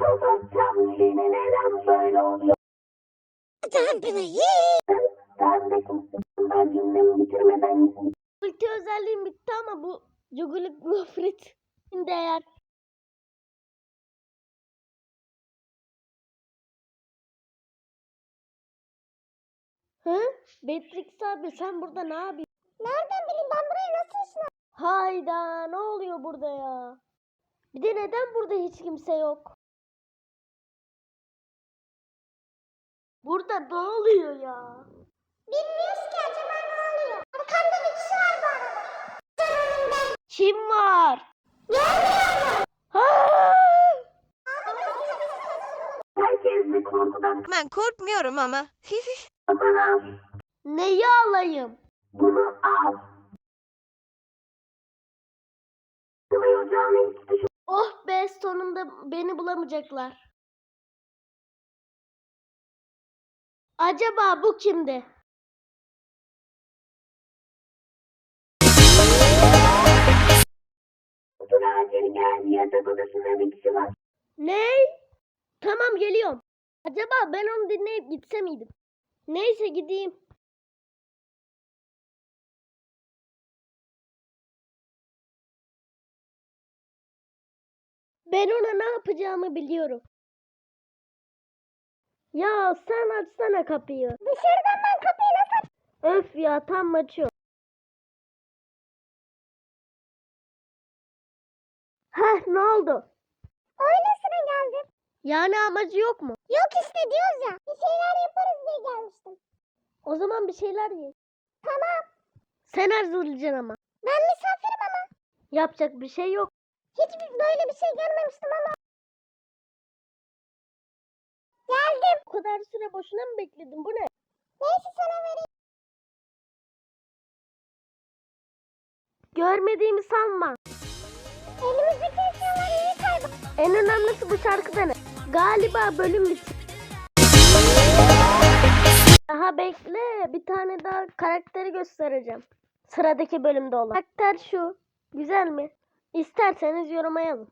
olacağım yine neden böyle oluyor? Ben cümlemi bitirmeden Ulti özelliğim bitti ama bu Jugulik Gofret değer. Hı? Beatrix abi sen burada ne yapıyorsun? Nereden bileyim ben buraya nasıl ışınlandım? Hayda ne oluyor burada ya? Bir de neden burada hiç kimse yok? Burada ne oluyor ya? Bilmiyoruz ki acaba ne oluyor? Arkamda bir kişi var bu arada. Kim var? Bir korkudan Ben korkmuyorum ama. Neyi alayım? bunu al. Oh be sonunda beni bulamayacaklar. Acaba bu kimdi? Ne? Tamam geliyorum. Acaba ben onu dinleyip gitse miydim? Neyse gideyim. Ben ona ne yapacağımı biliyorum. Ya sen açsana kapıyı. Dışarıdan ben kapıyı nasıl Öf ya tam açıyor. Heh ne oldu? Öylesine geldim. Yani amacı yok mu? Yok işte diyoruz ya. Bir şeyler yaparız diye gelmiştim. O zaman bir şeyler ye. Tamam. Sen arzulayacaksın ama. Ben misafirim ama. Yapacak bir şey yok. Hiç böyle bir şey görmemiştim ama. Kadar süre boşuna mı bekledin? Bu ne? Neyse sana vereyim. Görmediğimi sanma. Elimizdeki eşyaları iyi kayboldu. En önemlisi bu şarkıda ne? Galiba bölüm bitti. Daha bekle. Bir tane daha karakteri göstereceğim. Sıradaki bölümde olan. Karakter şu. Güzel mi? İsterseniz yoruma yazın.